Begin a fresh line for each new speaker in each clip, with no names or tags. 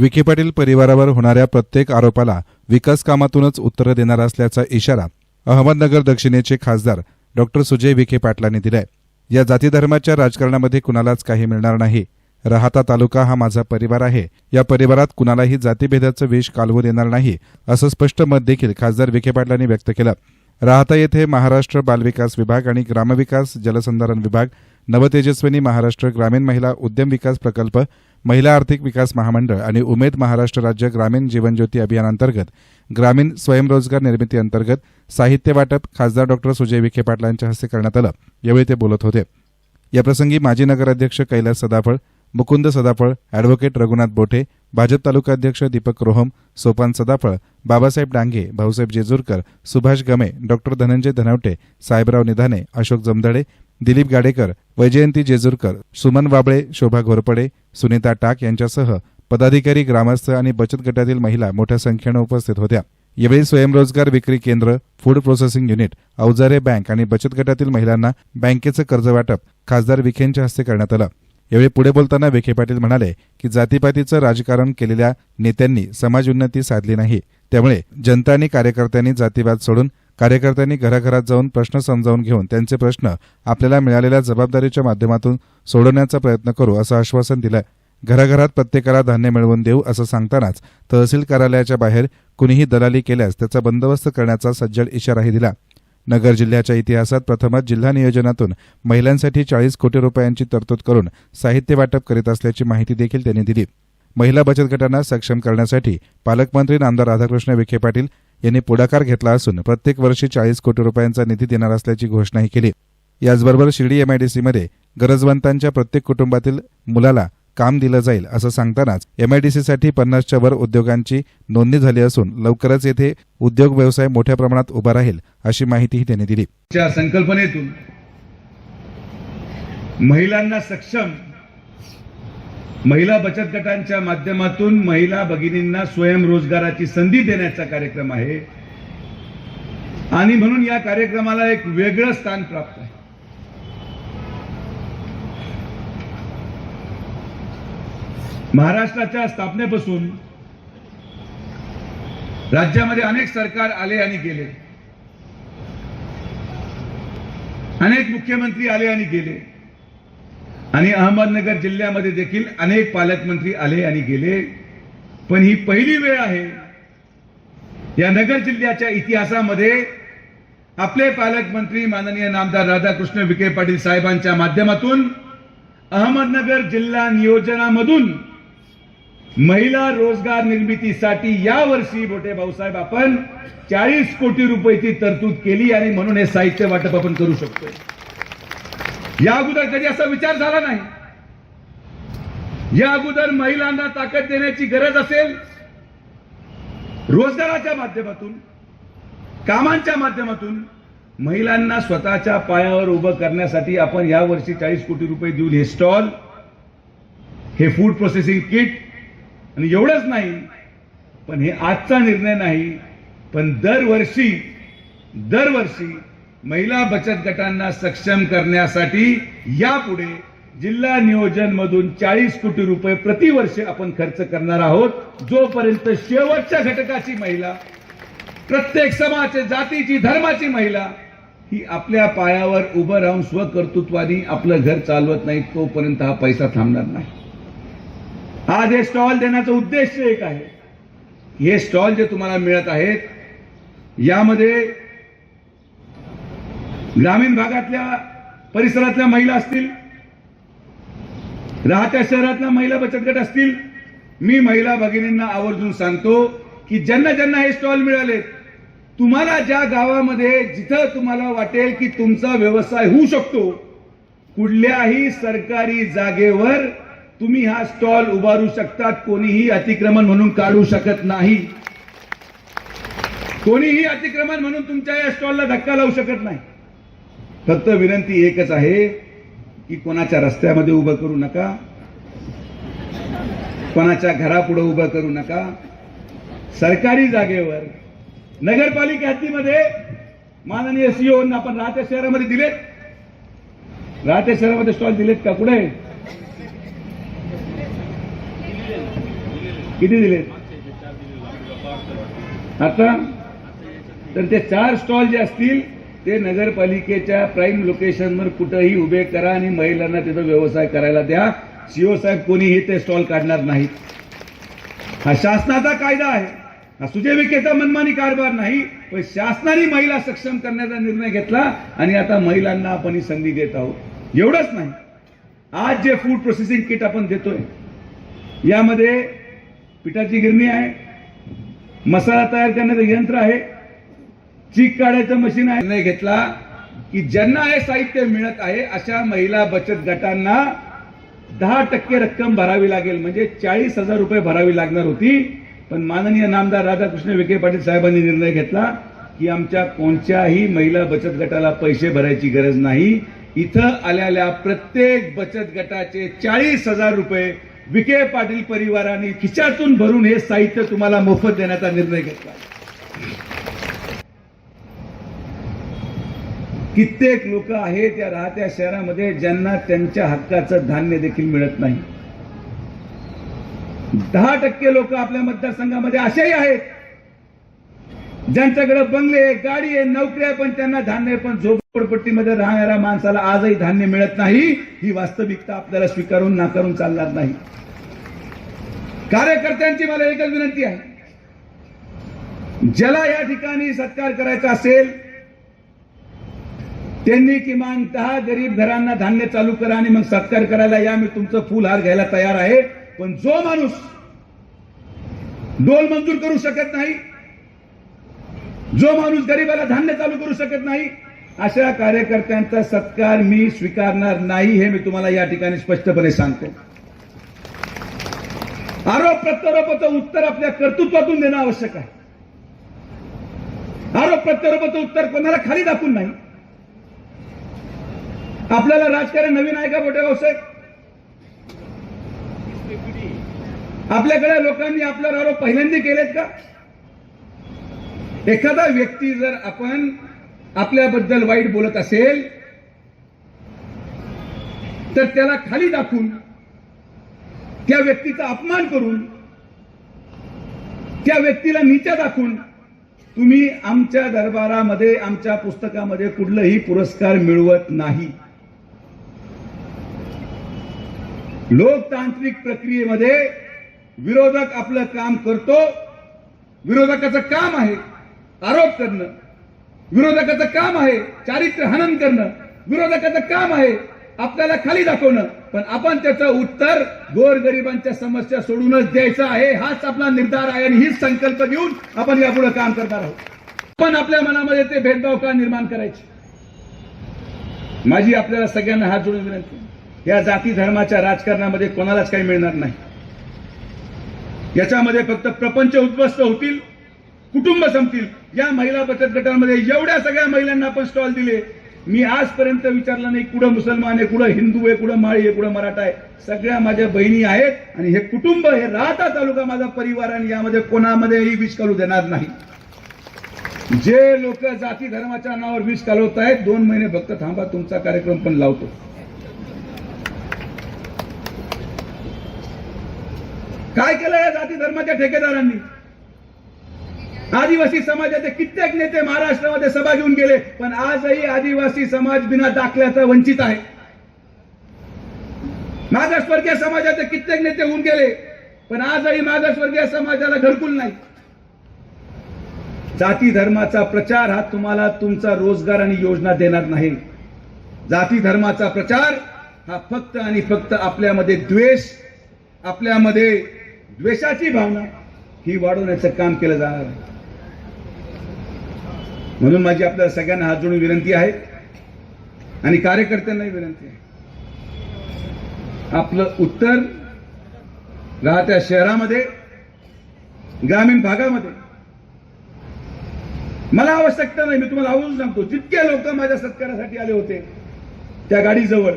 विखे पाटील परिवारावर होणाऱ्या प्रत्येक आरोपाला विकास कामातूनच उत्तरं देणार असल्याचा इशारा अहमदनगर दक्षिणेचे खासदार डॉक्टर सुजय विखे पाटलांनी दिलाय. या जातीधर्माच्या राजकारणामध्ये कुणालाच काही मिळणार नाही. राहता तालुका हा माझा परिवार आहे. या परिवारात कुणालाही जातीभेदाचं विष कालवू देणार नाही असं स्पष्ट मत देखील खासदार विखे पाटलांनी व्यक्त केलं. राहता येथे महाराष्ट्र बालविकास विभाग आणि ग्रामविकास जलसंधारण विभाग नवतेजस्विनी महाराष्ट्र ग्रामीण महिला उद्यम विकास प्रकल्प महिला आर्थिक विकास महामंडळ आणि उमेद महाराष्ट्र राज्य ग्रामीण जीवनज्योती अभियानांतर्गत ग्रामीण स्वयंरोजगार निर्मिती अंतर्गत साहित्य वाटप खासदार डॉक्टर सुजय विखे पाटलांच्या हस्ते करण्यात आलं. यावेळी ते बोलत होते. याप्रसंगी माजी नगराध्यक्ष कैलास सदाफळ मुकुंद सदाफळ अॅडव्होकेट रघुनाथ बोठे भाजप तालुकाध्यक्ष दीपक रोहम सोपान सदाफळ बाबासाहेब डांगे भाऊसाहेब जेजूरकर सुभाष गमे डॉक्टर धनंजय धनवटे साहेबराव निधाने अशोक जमदडे दिलीप गाडेकर वैजयंती जेजूरकर सुमन वाबळे शोभा घोरपडे सुनीता टाक यांच्यासह पदाधिकारी ग्रामस्थ आणि बचत गटातील महिला मोठ्या संख्येनं उपस्थित होत्या. यावेळी स्वयंरोजगार विक्री केंद्र फूड प्रोसेसिंग युनिट अवजारे बँक आणि बचत गटातील महिलांना बँकेचं कर्ज वाटप खासदार विखेंच्या हस्ते करण्यात आलं. यावेळी पुढे बोलताना विखे पाटील म्हणाले की जातीपातीचं राजकारण केलेल्या नेत्यांनी समाज उन्नती साधली नाही. त्यामुळे जनता आणि कार्यकर्त्यांनी जातीवाद सोडून कार्यकर्त्यांनी घराघरात जाऊन प्रश्न समजावून घेऊन त्यांचे प्रश्न आपल्याला मिळालेल्या जबाबदारीच्या माध्यमातून सोडवण्याचा प्रयत्न करू असं आश्वासन दिलं घराघरात प्रत्येकाला धान्य मिळवून देऊ असं सांगतानाच तहसील कार्यालयाच्या बाहेर कुणीही दलाली केल्यास त्याचा बंदोबस्त करण्याचा सज्जड इशाराही दिला. नगर जिल्ह्याच्या इतिहासात प्रथमच जिल्हा नियोजनातून महिलांसाठी चाळीस कोटी रुपयांची तरतूद करून साहित्य वाटप करीत असल्याची माहिती देखील त्यांनी दिली. महिला बचत गटांना सक्षम करण्यासाठी पालकमंत्री नामदार राधाकृष्ण विखे पाटील यांनी पुढाकार घेतला असून प्रत्येक वर्षी चाळीस कोटी रुपयांचा निधी देणार असल्याची घोषणाही केली. याचबरोबर शिर्डी एमआयडीसीमध्ये गरजवंतांच्या प्रत्येक कुटुंबातील मुलाला काम दिलं जाईल असं सांगतानाच एमआयडीसीसाठी पन्नासच्या वर उद्योगांची नोंदणी झाली असून लवकरच येथे उद्योग व्यवसाय मोठ्या प्रमाणात उभा राहील अशी माहितीही त्यांनी दिली.
संकल्पनेतून महिलांना सक्षम महिला बचत गटांच्या माध्यमातून महिला भगिनींना स्वयंरोजगाराची संधी देण्याचा कार्यक्रम आहे. आणि म्हणून या कार्यक्रमाला एक वेगळं स्थान प्राप्त आहे. महाराष्ट्राच्या स्थापनेपासून राज्यामध्ये अनेक सरकार आले आणि गेले. अनेक मुख्यमंत्री आले आणि गेले. आणि अहमदनगर जिल्ह्यामध्ये देखील अनेक पालकमंत्री आले आणि गेले. पण ही पहिली वेळ आहे. या नगर जिल्ह्याच्या इतिहासामध्ये आपले पालकमंत्री माननीय नामदार राधाकृष्ण विखे पाटील साहेबांच्या माध्यमातून अहमदनगर जिल्हा नियोजनामधून महिला रोजगार निर्मितीसाठी यावर्षी मोठे भाऊसाहेब आपण चाळीस कोटी रुपयाची तरतूद केली आणि म्हणून हे साहित्य वाटप आपण करू शकतो. या अगोदर कधी असा विचार झाला नाही? या अगोदर महिलांना ताकद देण्याची गरज असेल? रोजगाराच्या माध्यमातून कामांच्या माध्यमातून महिलांना स्वतःच्या पायावर उभं करण्यासाठी आपण यावर्षी चाळीस कोटी रुपये देऊन हे स्टॉल हे फूड प्रोसेसिंग किट आणि एवढंच नाही पण हे आजचा निर्णय नाही पण दरवर्षी दरवर्षी महिला बचत गटांना सक्षम करण्यासाठी यापुढे जिल्हा नियोजन मधून चाळीस कोटी रुपये प्रतिवर्ष आपण खर्च करणार आहोत. जोपर्यंत शेवटच्या घटकाची महिला प्रत्येक समाज जातीची धर्माची महिला ही आपल्या पायावर उभं राहून स्वकर्तृत्वाने आपलं घर चालवत नाही तोपर्यंत हा पैसा थांबणार नाही. आज हे स्टॉल देण्याचा उद्देश एक आहे. हे स्टॉल जे तुम्हाला मिळत आहेत यामध्ये ग्रामीण भागातल्या परिसरातल्या महिला असतील राहत्या शहरातल्या महिला बचत गट असतील मी महिला भगिनींना आवर्जून सांगतो की ज्यांना ज्यांना हे स्टॉल मिळाले तुम्हाला ज्या गावामध्ये जिथं तुम्हाला वाटेल की तुमचा व्यवसाय होऊ शकतो कुठल्याही सरकारी जागेवर तुम्ही हा स्टॉल उभारू शकतात कोणीही अतिक्रमण म्हणून काढू शकत नाही. कोणीही अतिक्रमण म्हणून तुमच्या या स्टॉलला धक्का लावू शकत नाही. फक्त विनंती एकच आहे की कोणाच्या रस्त्यामध्ये उभं करू नका. कोणाच्या घरापुढे उभं करू नका. सरकारी जागेवर नगरपालिका हद्दीमध्ये माननीय सीओ आपण राहत्या शहरामध्ये दिलेत. राहत्या शहरामध्ये स्टॉल दिलेत का? कुठे? किती दिलेत? आता? तर ते चार स्टॉल जे असतील ते नगरपालिकेच्या प्राईम लोकेशनवर कुठंही उभे करा आणि महिलांना तिथं व्यवसाय करायला द्या. सीओ साहेब कोणीही ते स्टॉल काढणार नाहीत. हा शासनाचा कायदा आहे. हा सुजय विखेचा मनमानी कारभार नाही पण शासनाने महिला सक्षम करण्याचा निर्णय घेतला आणि आता महिलांना आपण ही संधी देत आहोत. एवढंच नाही. आज जे फूड प्रोसेसिंग किट आपण देतोय यामध्ये पिठाची गिरणी आहे मसाला तयार करण्याचं यंत्र आहे चीक काढायचं मशीन आहे. निर्णय घेतला की ज्यांना हे साहित्य मिळत आहे अशा महिला बचत गटांना दहा टक्के रक्कम भरावी लागेल. म्हणजे चाळीस हजार रुपये भरावी लागणार होती. पण माननीय नामदार राधाकृष्ण विखे पाटील साहेबांनी निर्णय घेतला की आमच्या कोणत्याही महिला बचत गटाला पैसे भरायची गरज नाही. इथं आलेल्या प्रत्येक बचत गटाचे चाळीस हजार रुपये विखे पाटील परिवाराने खिशातून भरून हे साहित्य तुम्हाला मोफत देण्याचा निर्णय घेतला. कित्येक लोक आहेत या राहत्या शहरामध्ये ज्यांना त्यांच्या हक्काचं धान्य देखील मिळत नाही. दहा टक्के लोक आपल्या मतदारसंघामध्ये असेही आहेत. ज्यांच्याकडे बंगले गाडी आहे नोकरी आहे पण त्यांना धान्य पण झोपडपट्टीमध्ये राहणाऱ्या माणसाला आजही धान्य मिळत नाही ही वास्तविकता आपल्याला स्वीकारून नाकारून चालणार नाही. कार्यकर्त्यांची मला एकच विनंती आहे. ज्याला या ठिकाणी सत्कार करायचा असेल त्यांनी किमान दहा गरीब घरांना धान्य चालू करा आणि मग सत्कार करायला या मी तुमचं फुलहार घ्यायला तयार आहे. पण जो माणूस डोल मंजूर करू शकत नाही जो माणूस गरीबाला धान्य चालू करू शकत नाही अशा कार्यकर्त्यांचा सत्कार मी स्वीकारणार नाही हे मी तुम्हाला या ठिकाणी स्पष्टपणे सांगतो. आरोप प्रत्यारोपाचं उत्तर आपल्या कर्तृत्वातून देणं आवश्यक आहे. आरोप प्रत्यारोपाचं उत्तर कोणाला खाली दाखवून नाही. आपल्याला राजकारण नवीन आहे का बोटेगाव साहेब? आपल्याकडे लोकांनी आपल्यावर आरोप पहिल्यांदा केलेत का? एखादा व्यक्ती जर आपण आपल्याबद्दल वाईट बोलत असेल तर त्याला खाली दाखवून त्या व्यक्तीचा अपमान करून त्या व्यक्तीला नीचा दाखवून तुम्ही आमच्या दरबारामध्ये आमच्या पुस्तकामध्ये कुठलंही पुरस्कार मिळवत नाही. लोकतांत्रिक प्रक्रियेमध्ये विरोधक आपलं काम करतो. विरोधकाचं काम आहे आरोप करणं. विरोधकाचं काम आहे चारित्र्य हनन करणं. विरोधकाचं काम आहे आपल्याला खाली दाखवणं. पण आपण त्याचं उत्तर गोरगरिबांच्या समस्या सोडूनच द्यायचं आहे हाच आपला निर्धार आहे आणि हीच संकल्प घेऊन आपण यापुढे काम करणार आहोत. पण आपल्या मनामध्ये ते भेदभाव का निर्माण करायचे? माझी आपल्याला सगळ्यांना हात जोडून विनंती या जाती धर्माच्या राजकारणामध्ये कोणालाच काही मिळणार नाही. याच्यामध्ये फक्त प्रपंच उद्ध्वस्त होतील कुटुंब संपतील. या महिला बचत गटांमध्ये एवढ्या सगळ्या महिलांना आपण स्टॉल दिले. मी आजपर्यंत विचारलं नाही कुठं मुसलमान आहे कुठं हिंदू आहे कुठं माळी आहे कुठं मराठा आहे. सगळ्या माझ्या बहिणी आहेत आणि हे कुटुंब हे राहता तालुका माझा परिवार आणि यामध्ये कोणामध्येही विष कालू देणार नाही. जे लोक जाती धर्माच्या नावावर विष कालवत आहेत दोन महिने फक्त थांबा तुमचा कार्यक्रम पण लावतो. काय केलं या जाती धर्माच्या ठेकेदारांनी? आदिवासी समाजाचे कित्येक नेते महाराष्ट्रामध्ये सभा घेऊन गेले पण आजही आदिवासी समाज बिना दाखल्याचा वंचित आहे. मागासवर्गीय समाजाचे कित्येक नेते होऊन गेले पण आजही मागासवर्गीय समाजाला घरकुल नाही. जाती धर्माचा प्रचार हा तुम्हाला तुमचा रोजगार आणि योजना देणार नाही. जाती धर्माचा प्रचार हा फक्त आणि फक्त आपल्यामध्ये द्वेष आपल्यामध्ये द्वेषाची भावना ही वाढवण्याचं काम केलं जाणार आहे. म्हणून माझी आपल्याला सगळ्यांना हात जोडून विनंती आहे आणि कार्यकर्त्यांनाही विनंती आहे. आपलं उत्तर राहत्या शहरामध्ये ग्रामीण भागामध्ये. मला आवश्यकता नाही मी तुम्हाला आवडून सांगतो जितके लोक माझ्या सत्कारासाठी आले होते त्या गाडीजवळ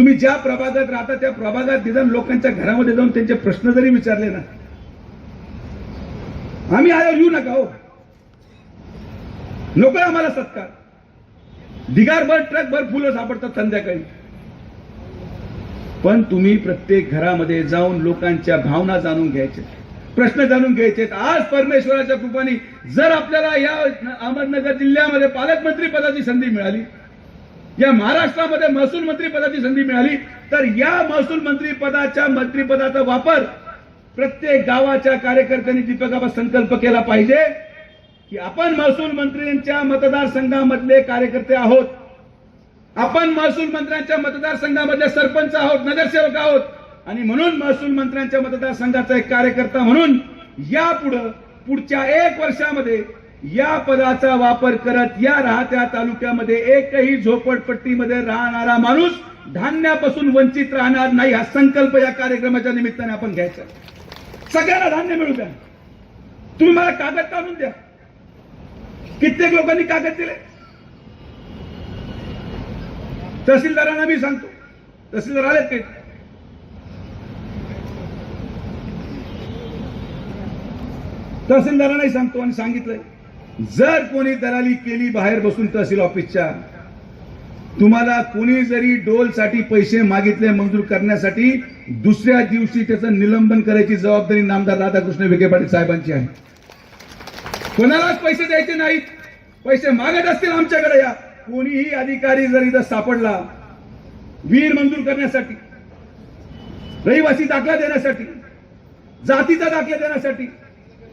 तुम्ही ज्या प्रभागात राहता त्या प्रभागात निदान लोकांच्या घरामध्ये जाऊन त्यांचे प्रश्न जरी विचारले ना आम्ही आल्यावर येऊ नका हो. नको आम्हाला सत्कार. ढिगारभर ट्रकभर फुलं सापडतात संध्याकाळी. पण तुम्ही प्रत्येक घरामध्ये जाऊन लोकांच्या भावना जाणून घ्यायचे प्रश्न जाणून घ्यायचे. आज परमेश्वराच्या कृपाने जर आपल्याला या अहमदनगर जिल्ह्यामध्ये पालकमंत्री पदाची संधी मिळाली या महाराष्ट्रामध्ये महसूल मंत्री पदाची संधी मिळाली तर या महसूल मंत्री पदाच्या मंत्रीपदाचा वापर प्रत्येक गावाच्या कार्यकर्त्यांनी दीपकाबा संकल्प केला पाहिजे की आपण महसूल मंत्र्यांच्या मतदारसंघामधले कार्यकर्ते आहोत. आपण महसूल मंत्र्यांच्या मतदारसंघामधले सरपंच आहोत नगरसेवक आहोत आणि म्हणून महसूल मंत्र्यांच्या मतदारसंघाचा एक कार्यकर्ता म्हणून यापुढं पुढच्या एक वर्षामध्ये या पदाचा वापर करत या राहत्या तालुक्यामध्ये एकही झोपडपट्टीमध्ये राहणारा माणूस धान्यापासून वंचित राहणार नाही. हा संकल्प या कार्यक्रमाच्या निमित्ताने आपण घ्यायचा सगळ्यांना धान्य मिळू द्या. तुम्ही मला कागद काढून द्या. कित्येक लोकांनी कागद दिले. तहसीलदारांना मी सांगतो. तहसीलदार आलेत काही तहसीलदारांनाही सांगतो आणि सांगितलंय. जर कोणी दलाली केली बाहेर बसून तहसील ऑफिसच्या तुम्हाला कोणी जरी डोलसाठी पैसे मागितले मंजूर करण्यासाठी दुसऱ्या दिवशी त्याचं निलंबन करायची जबाबदारी नामदार राधाकृष्ण विखे पाटील साहेबांची आहे. कोणालाच पैसे द्यायचे नाहीत. पैसे मागत असतील आमच्याकडे या. कोणीही अधिकारी जर इथं सापडला वीर मंजूर करण्यासाठी रहिवासी दाखला देण्यासाठी जातीचा दाखला देण्यासाठी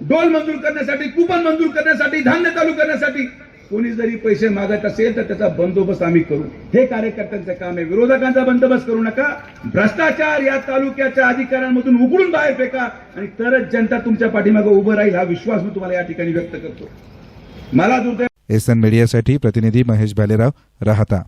डोल मंजूर करण्यासाठी कुपन मंजूर करण्यासाठी धान्य चालू करण्यासाठी कोणी जरी पैसे मागत असेल तर त्याचा बंदोबस्त आम्ही करू. हे कार्यकर्त्यांचं काम आहे. विरोधकांचा बंदोबस्त करू नका. भ्रष्टाचार या तालुक्याच्या अधिकाऱ्यांमधून उघडून बाहेर फेका आणि तरच जनता तुमच्या पाठीमागे उभं राहील हा विश्वास मी तुम्हाला या ठिकाणी व्यक्त करतो. मला दुर्दैव
एस एन मीडियासाठी प्रतिनिधी महेश भालेराव राहता.